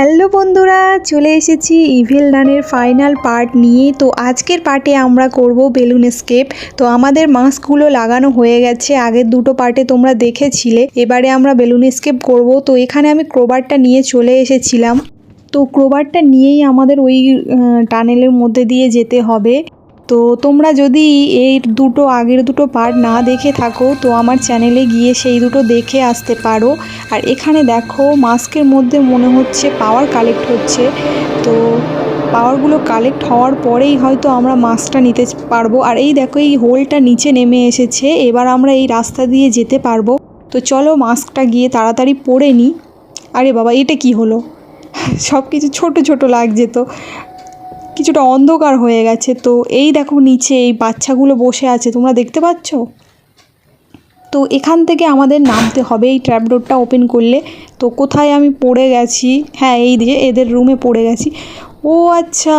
Hello বন্ধুরা, চলে এসেছি ইভিল রানের ফাইনাল পার্ট নিয়ে। তো আজকের পার্টে আমরা করব বেলুন স্কেপ তো আমাদের মাস্কগুলো লাগানো হয়ে গেছে। আগের দুটো পার্টে তোমরা দেখেছিলে। এবারে আমরা বেলুন স্কেপ করব। তো এখানে আমি ক্রোবারটা নিয়ে চলে এসেছিলাম। তো ক্রোবারটা নিয়েই আমাদের ওই টানেলের মধ্যে দিয়ে যেতে হবে। তো তোমরা যদি এই দুটো আগের দুটো পার্ট না দেখে থাকো, তো আমার চ্যানেলে গিয়ে সেই দুটো দেখে আসতে পারো। আর এখানে দেখো মাস্কের মধ্যে মনে হচ্ছে পাওয়ার কালেক্ট হচ্ছে। তো পাওয়ারগুলো কালেক্ট হওয়ার পরেই হয়তো আমরা মাস্কটা নিতে পারব। আর এই দেখো, এই হোলটা নিচে নেমে এসেছে। এবার আমরা এই রাস্তা দিয়ে যেতে পারব। তো চলো মাস্কটা গিয়ে তাড়াতাড়ি পরে নিই আরে বাবা, এটা কি হলো? সব কিছু ছোটো ছোটো লাগছে তো। কিছুটা অন্ধকার হয়ে গেছে। তো এই দেখো নিচে এই বাচ্চাগুলো বসে আছে। তোমরা দেখতে পাচ্ছ? তো এখান থেকে আমাদের নামতে হবে। এই ট্র্যাপ ডোরটা ওপেন করলে। তো কোথায় আমি পড়ে গেছি? হ্যাঁ এই যে এদের রুমে পড়ে গেছি। ও আচ্ছা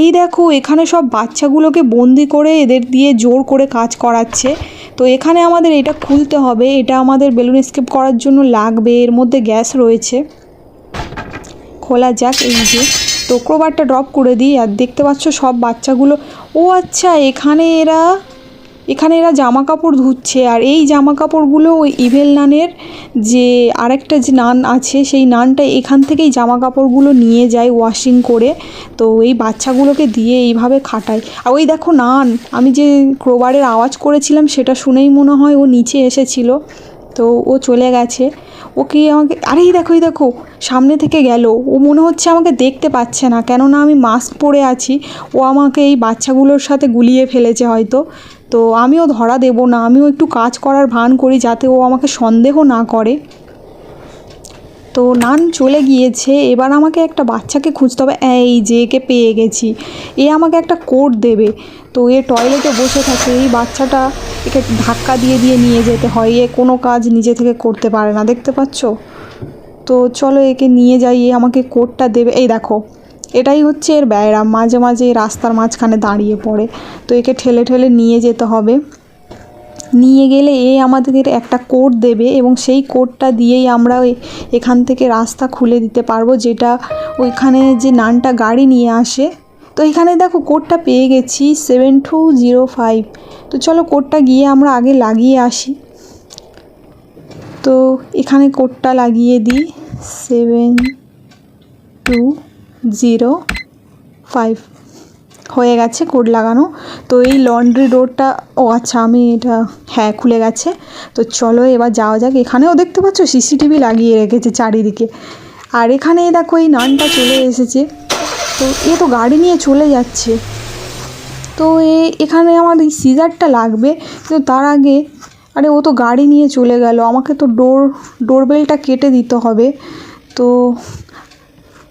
এই দেখো এখানে সব বাচ্চাগুলোকে বন্দি করে এদের দিয়ে জোর করে কাজ করাচ্ছে। তো এখানে আমাদের এটা খুলতে হবে। এটা আমাদের বেলুন স্কেপ করার জন্য লাগবে। এর মধ্যে গ্যাস রয়েছে। খোলা যাক, এই যে। তো ক্রোবারটা ড্রপ করে দিই আর দেখতে পাচ্ছ সব বাচ্চাগুলো। ও আচ্ছা এখানে এরা এখানে এরা জামা কাপড় ধুচ্ছে আর এই জামা কাপড়গুলো ওই ইভেল নানের যে আরেকটা যে নান আছে, সেই নানটা এখান থেকেই জামা কাপড়গুলো নিয়ে যায় ওয়াশিং করে। তো এই বাচ্চাগুলোকে দিয়ে এইভাবে খাটায়। আর ওই দেখো নান, আমি যে ক্রোবারের আওয়াজ করেছিলাম সেটা শুনেই মনে হয় ও নিচে এসেছিল। তো ও চলে গেছে। ওকে আমাকে আরেই দেখো, এই দেখো, সামনে থেকে গেল। ও মনে হচ্ছে আমাকে দেখতে পাচ্ছে না, কেননা আমি মাস্ক পরে আছি। ও আমাকে এই বাচ্চাগুলোর সাথে গুলিয়ে ফেলেছে হয়তো। তো আমিও ধরা দেব না, আমিও একটু কাজ করার ভান করি যাতে ও আমাকে সন্দেহ না করে। তো নান চলে গিয়েছে, এবার আমাকে একটা বাচ্চাকে খুঁজতে হবে। এই যে একে পেয়ে গেছি। এ আমাকে একটা কোড দেবে। তো এ টয়লেটে বসে থাকে। এই বাচ্চাটা একে ধাক্কা দিয়ে দিয়ে নিয়ে যেতে হয়। এ কোনো কাজ নিজে থেকে করতে পারে না। দেখতে পাচ্ছ? তো চলো একে নিয়ে যাই। এ আমাকে কোডটা দেবে। এই দেখো, এটাই হচ্ছে এর ব্যায়াম। মাঝে মাঝে রাস্তার মাঝখানে দাঁড়িয়ে পড়ে। তো একে ঠেলে ঠেলে নিয়ে যেতে হবে। নিয়ে গেলে এ আমাদের একটা কোড দেবে এবং সেই কোডটা দিয়েই আমরা এখান থেকে রাস্তা খুলে দিতে পারব যেটা ওইখানে যে নানটা গাড়ি নিয়ে আসে। তো এখানে দেখো কোডটা পেয়ে গেছি সেভেন টু জিরো ফাইভ তো চলো কোডটা গিয়ে আমরা আগে লাগিয়ে আসি। তো এখানে কোডটা লাগিয়ে দিই সেভেন টু জিরো ফাইভ হয়ে গেছে কোড লাগানো। তো এই লন্ড্রি ডোরটা ও আচ্ছা আমি এটা হ্যাঁ খুলে গেছে। তো চলো এবার যাওয়া যাক। এখানেও দেখতে পাচ্ছ সিসিটিভি লাগিয়ে রেখেছে চারিদিকে। আর এখানে দেখো, এই নানটা চলে এসেছে। তো এ তো গাড়ি নিয়ে চলে যাচ্ছে। তো এ, এখানে আমার এই সিজারটা লাগবে। কিন্তু তার আগে, আরে, ও তো গাড়ি নিয়ে চলে গেল। আমাকে তো ডোর ডোরবেলটা কেটে দিতে হবে। তো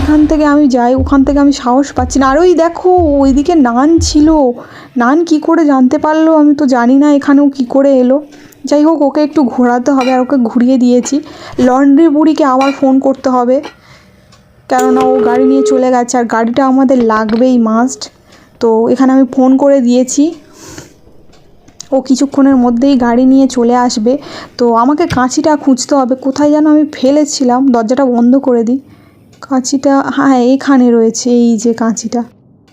এখান থেকে আমি যাই, ওখান থেকে আমি সাহস পাচ্ছি না। আর ওই দেখো, ওইদিকে নান ছিল। নান কি করে জানতে পারল আমি তো জানি না এখানেও কি করে এলো। যাই হোক, ওকে একটু ঘোরাতে হবে আর ওকে ঘুরিয়ে দিয়েছি। লন্ড্রি বুড়িকে আবার ফোন করতে হবে, কেননা ও গাড়ি নিয়ে চলে গেছে আর গাড়িটা আমাদের লাগবেই মাস্ট তো এখানে আমি ফোন করে দিয়েছি। ও কিছুক্ষণের মধ্যেই গাড়ি নিয়ে চলে আসবে। তো আমাকে কাঁচিটা খুঁজতে হবে, কোথায় যেন আমি ফেলেছিলাম, দরজাটা বন্ধ করে দিই। কাঁচিটা হ্যাঁ এখানে রয়েছে, এই যে কাঁচিটা।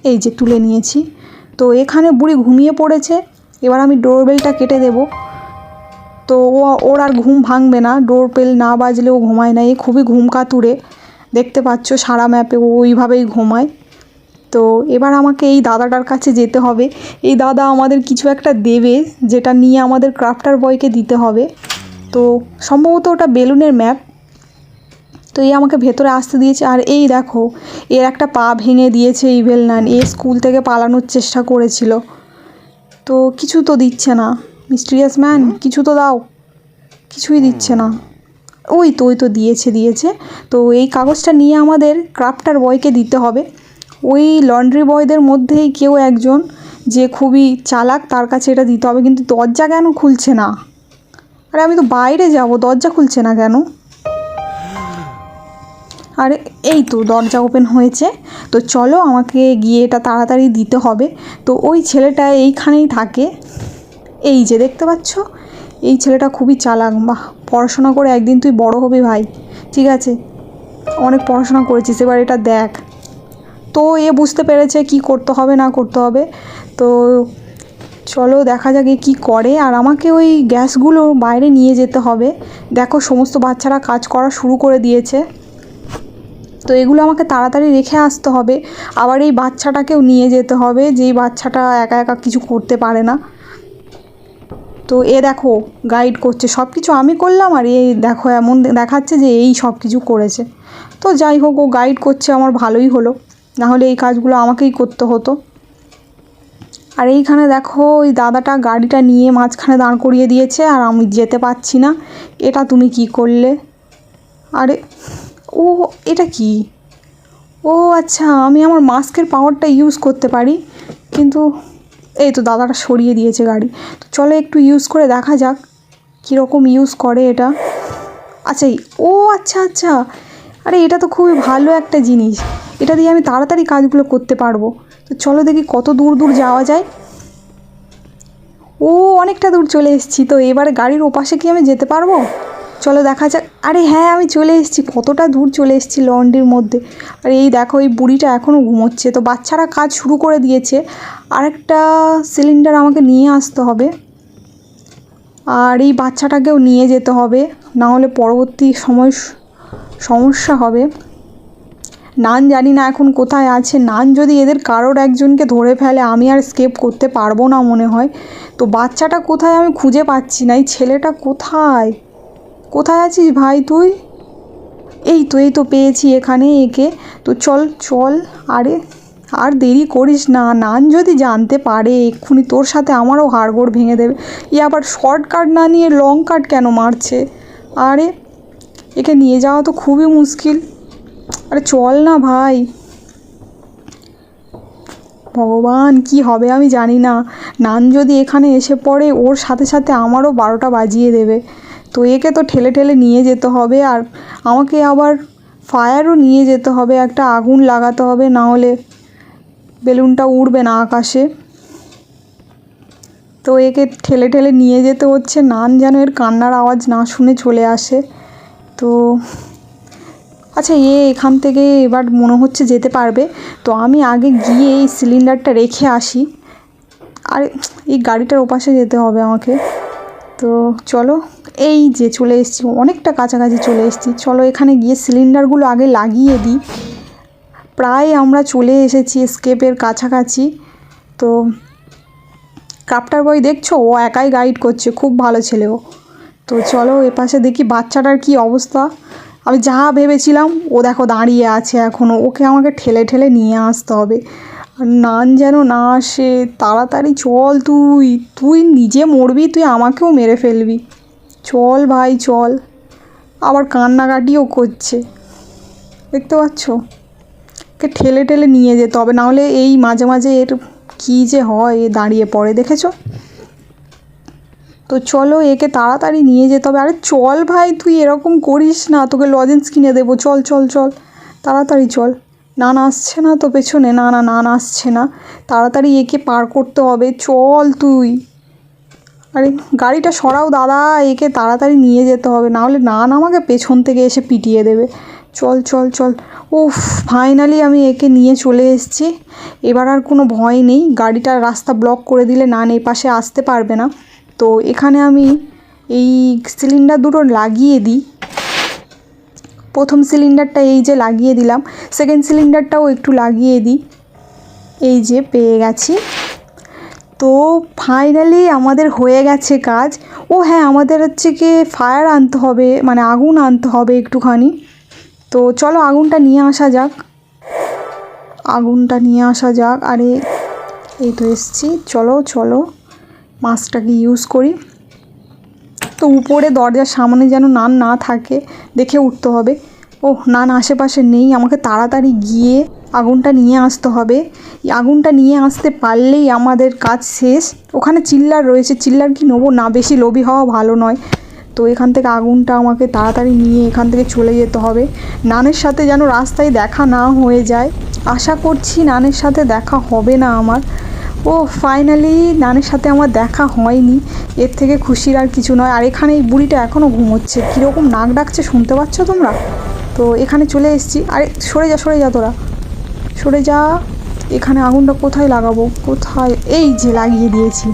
এই যে তুলে নিয়েছি। তো এখানে বুড়ি ঘুমিয়ে পড়েছে। এবার আমি ডোরবেলটা কেটে দেব। তো ও, ওর আর ঘুম ভাঙবে না। ডোরবেল না বাজলে ও ঘুমায় না। এ খুবই ঘুম কাতুরে। দেখতে পাচ্ছ সারা ম্যাপে ওইভাবেই ঘুমায়। তো এবার আমাকে এই দাদাটার কাছে যেতে হবে। এই দাদা আমাদের কিছু একটা দেবে, যেটা নিয়ে আমাদের ক্রাফটার বয়কে দিতে হবে। তো সম্ভবত ওটা বেলুনের ম্যাপ তো এই আমাকে ভেতরে আসতে দিয়েছে আর এই দেখো এর একটা পা ভেঙে দিয়েছে ইভেল নান এ স্কুল থেকে পালানোর চেষ্টা করেছিল। তো কিছু তো দিচ্ছে না মিস্টিরিয়াস ম্যান কিছু তো দাও। কিছুই দিচ্ছে না। ওই তো ওই তো দিয়েছে দিয়েছে। তো এই কাগজটা নিয়ে আমাদের ক্রাফটার বয়কে দিতে হবে। ওই লন্ড্রি বয়দের মধ্যেই কেউ একজন যে খুবই চালাক তার কাছে এটা দিতে হবে। কিন্তু দরজা কেন খুলছে না? আরে আমি তো বাইরে যাব দরজা খুলছে না কেন? আর, এই তো দরজা ওপেন হয়েছে। তো চলো আমাকে গিয়ে এটা তাড়াতাড়ি দিতে হবে। তো ওই ছেলেটা এইখানেই থাকে। এই যে দেখতে পাচ্ছ, এই ছেলেটা খুবই চালাক। বাহ, পড়াশোনা করে একদিন তুই বড় হবি ভাই। ঠিক আছে, অনেক পড়াশোনা করেছিস, এবার এটা দেখ। তো এ বুঝতে পেরেছে কি করতে হবে, না করতে হবে। তো চলো দেখা যাক কী করে। আর আমাকে ওই গ্যাসগুলো বাইরে নিয়ে যেতে হবে। দেখো, সমস্ত বাচ্চারা কাজ করা শুরু করে দিয়েছে। তো এগুলো আমাকে তাড়াতাড়ি রেখে আসতে হবে। আবার এই বাচ্চাটাকেও নিয়ে যেতে হবে, যেই বাচ্চাটা একা একা কিছু করতে পারে না। তো এ দেখো গাইড করছে। সব কিছু আমি করলাম আর এই দেখো এমন দেখাচ্ছে যে এই সব কিছু করেছে। তো যাই হোক, ও গাইড করছে, আমার ভালোই হলো। নাহলে এই কাজগুলো আমাকেই করতে হতো। আর এইখানে দেখো, ওই দাদাটা গাড়িটা নিয়ে মাঝখানে দাঁড় করিয়ে দিয়েছে, আর আমি যেতে পারছি না। এটা তুমি কি করলে? আরে ও, এটা কি? ও আচ্ছা আমি আমার মাস্কের পাওয়ারটা ইউজ করতে পারি, কিন্তু এই তো দাদাটা সরিয়ে দিয়েছে গাড়ি। তো চলো একটু ইউজ করে দেখা যাক কীরকম ইউজ করে এটা। আচ্ছা ও আচ্ছা আচ্ছা। আরে, এটা তো খুবই ভালো একটা জিনিস। এটা দিয়ে আমি তাড়াতাড়ি কাজগুলো করতে পারব। তো চলো দেখি কত দূর দূর যাওয়া যায়। ও, অনেকটা দূর চলে এসেছি। তো এবারে গাড়ির ওপাশে কি আমি যেতে পারব? চলো দেখা যাক। আরে হ্যাঁ আমি চলে এসেছি। কতটা দূর চলে এসেছি লন্ড্রির মধ্যে। আর এই দেখো, এই বুড়িটা এখনও ঘুমোচ্ছে। তো বাচ্চারা কাজ শুরু করে দিয়েছে। আরেকটা সিলিন্ডার আমাকে নিয়ে আসতে হবে। আর এই বাচ্চাটাকেও নিয়ে যেতে হবে। না হলে পরবর্তী সময় সমস্যা হবে। নান জানি না এখন কোথায় আছে। নান যদি এদের কারোর একজনকে ধরে ফেলে, আমি আর স্কেপ করতে পারব না মনে হয়। তো বাচ্চাটা কোথায় আমি খুঁজে পাচ্ছি না। এই ছেলেটা কোথায়? কোথায় আছিস ভাই তুই? এই তো এই তো পেয়েছি এখানে একে। তো চল চল। আরে, আর দেরি করিস না। নান যদি জানতে পারে, এক্ষুনি তোর সাথে আমারও হাড়গোড় ভেঙে দেবে। ই আবার শর্ট কাট না নিয়ে লং কাট কেন মারছে? আরে, একে নিয়ে যাওয়া তো খুবই মুশকিল। আরে চল না ভাই। ভগবান, কি হবে আমি জানি না। নান যদি এখানে এসে পড়ে, ওর সাথে সাথে আমারও বারোটা বাজিয়ে দেবে। তো একে তো ঠেলে ঠেলে নিয়ে যেতে হবে আর আমাকে আবার ফায়ারও নিয়ে যেতে হবে, একটা আগুন লাগাতে হবে, না হলে বেলুনটা উড়বে না আকাশে। তো একে ঠেলে ঠেলে নিয়ে যেতে হচ্ছে, নান যেন এর কান্নার আওয়াজ না শুনে চলে আসে। তো আচ্ছা এ এখান থেকে এবার মনে হচ্ছে যেতে পারবে। তো আমি আগে গিয়ে এই সিলিন্ডারটা রেখে আসি। আর, এই গাড়িটার ওপাশে যেতে হবে আমাকে। তো চলো, এই যে চলে এসেছি, অনেকটা কাছাকাছি চলে এসেছি। চলো এখানে গিয়ে সিলিন্ডারগুলো আগে লাগিয়ে দিই। প্রায় আমরা চলে এসেছি স্কেপের কাছাকাছি। তো ক্রাফটার বয় দেখছ? ও একাই গাইড করছে, খুব ভালো ছেলে ও। তো চলো এপাশে দেখি বাচ্চাটার কি অবস্থা। আমি যা ভেবেছিলাম, ও দেখো দাঁড়িয়ে আছে এখনও ওকে আমাকে ঠেলে ঠেলে নিয়ে আসতে হবে। আর নান যেন না আসে, তাড়াতাড়ি চল তুই। তুই নিজে মরবি, তুই আমাকেও মেরে ফেলবি। চল ভাই, চল। আবার কান্নাকাটিও করছে। দেখতে পাচ্ছ? ওকে ঠেলে ঠেলে নিয়ে যেতে। হবে নাহলে এই মাঝে মাঝে এর কী যে হয়, এ দাঁড়িয়ে পড়ে, দেখেছ? তো চলো একে তাড়াতাড়ি নিয়ে যেতে হবে। আরে চল ভাই, তুই এরকম করিস না। তোকে লজেন্স কিনে দেবো। চল চল চল। তাড়াতাড়ি চল। নান আসছে না তো পেছনে। না না, নান আসছে না। তাড়াতাড়ি একে পার করতে হবে। চল তুই। আরে, গাড়িটা সরাও দাদা। একে তাড়াতাড়ি নিয়ে যেতে হবে। নাহলে নান আমাকে পেছন থেকে এসে পিটিয়ে দেবে। চল চল চল। উফ ফাইনালি আমি একে নিয়ে চলে এসেছি। এবার আর কোনো ভয় নেই। গাড়িটার রাস্তা ব্লক করে দিলে নান এই পাশে আসতে পারবে না। তো এখানে আমি এই সিলিন্ডার দুটো লাগিয়ে দিই। প্রথম সিলিন্ডারটা এই যে লাগিয়ে দিলাম। সেকেন্ড সিলিন্ডারটাও একটু লাগিয়ে দিই। এই যে পেয়ে গেছি। তো ফাইনালি আমাদের হয়ে গেছে কাজ। ও হ্যাঁ আমাদের হচ্ছে কি ফায়ার আনতে হবে মানে আগুন আনতে হবে একটুখানি। তো চলো আগুনটা নিয়ে আসা যাক। আগুনটা নিয়ে আসা যাক। আরে, এই তো এসছি। চলো চলো মাছটাকে ইউজ করি। তো উপরে দরজার সামনে যেন নান না থাকে, দেখে উঠতে হবে। ও নান আশেপাশে নেই, আমাকে তাড়াতাড়ি গিয়ে আগুনটা নিয়ে আসতে হবে। আগুনটা নিয়ে আসতে পারলেই আমাদের কাজ শেষ। ওখানে চিল্লার রয়েছে, চিল্লার কি নেব? না, বেশি লোভী হওয়া ভালো নয়। তো এখান থেকে আগুনটা আমাকে তাড়াতাড়ি নিয়ে এখান থেকে চলে যেতে হবে। নানের সাথে যেন রাস্তায় দেখা না হয়ে যায়। আশা করছি নানের সাথে দেখা হবে না আমার। ও ফাইনালি নানের সাথে আমার দেখা হয়নি। এর থেকে খুশির আর কিছু নয়। আর এখানে এই বুড়িটা এখনও ঘুমোচ্ছে। কীরকম নাক ডাকছে শুনতে পাচ্ছ তোমরা? তো এখানে চলে এসেছি। আরে, সরে যা সরে যা তোরা। সরে যা। এখানে আগুনটা কোথায় লাগাবো? কোথায়? এই যে লাগিয়ে দিয়েছি।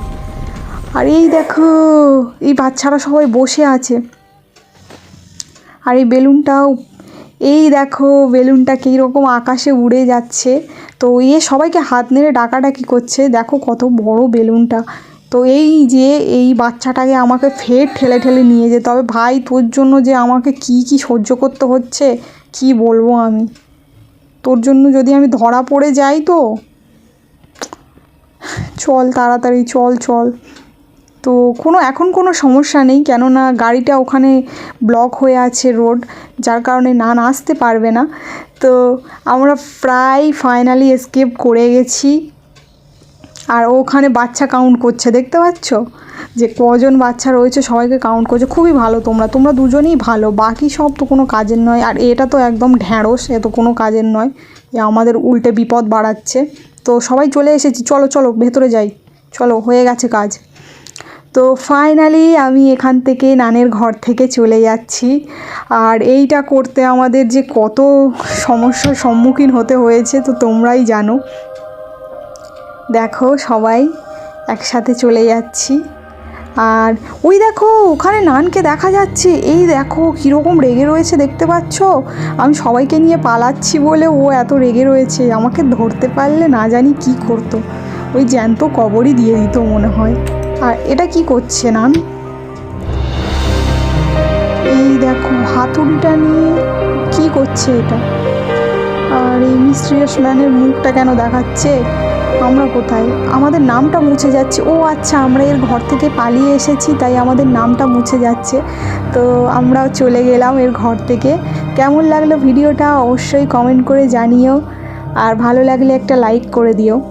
আর এই দেখো, এই বাচ্চারা সবাই বসে আছে। আর এই বেলুনটাও এই দেখো বেলুনটা কীরকম আকাশে উড়ে যাচ্ছে। তো এ সবাইকে হাত নেড়ে ডাকাডাকি করছে। দেখো কত বড় বেলুনটা। তো এই যে এই বাচ্চাটাকে আমাকে ফের ঠেলে ঠেলে নিয়ে যেতে হবে। ভাই, তোর জন্য যে আমাকে কি কি সহ্য করতে হচ্ছে, কি বলব আমি? তোর জন্য যদি আমি ধরা পড়ে যাই তো? চল তাড়াতাড়ি, চল চল। তো কোনো, এখন কোনো সমস্যা নেই, কেননা গাড়িটা ওখানে ব্লক হয়ে আছে রোড যার কারণে না আসতে পারবে না। তো আমরা প্রায় ফাইনালি এসকেপ করে গেছি। আর ওখানে বাচ্চা কাউন্ট করছে, দেখতে পাচ্ছ? যে কজন বাচ্চা রয়েছে, সবাইকে কাউন্ট করছে, খুবই ভালো তোমরা। তোমরা দুজনেই ভালো, বাকি সব তো কোনো কাজের নয়। আর এটা তো একদম ঢ্যাঁড়স, এ তো কোনো কাজের নয়। এ আমাদের উল্টে বিপদ বাড়াচ্ছে। তো সবাই চলে এসেছি, চলো চলো, ভেতরে যাই। চলো, হয়ে গেছে কাজ। তো ফাইনালি আমি এখান থেকে নানের ঘর থেকে চলে যাচ্ছি। আর এইটা করতে আমাদের যে কত সমস্যার সম্মুখীন হতে হয়েছে তো তোমরাই জানো। দেখো সবাই একসাথে চলে যাচ্ছি। আর ওই দেখো, ওখানে নানকে দেখা যাচ্ছে। এই দেখো, কীরকম রেগে রয়েছে দেখতে পাচ্ছ? আমি সবাইকে নিয়ে পালাচ্ছি বলে ও এত রেগে রয়েছে। আমাকে ধরতে পারলে না জানি কি করতো। ওই জ্যান্ত কবরই দিয়ে দিত মনে হয়। আর এটা কি করছে নান? এই দেখো, হাতুড়িটা নিয়ে কি করছে এটা? আর এই মিস্ট্রিয়াস ম্যানের মুখটা কেন দেখাচ্ছে? আমরা কোথায়? আমাদের নামটা মুছে যাচ্ছে। ও আচ্ছা আমরা এর ঘর থেকে পালিয়ে এসেছি, তাই আমাদের নামটা মুছে যাচ্ছে। তো আমরা চলে গেলাম এর ঘর থেকে। কেমন লাগল ভিডিওটা অবশ্যই কমেন্ট করে জানিও। আর ভালো লাগলে একটা লাইক করে দিও।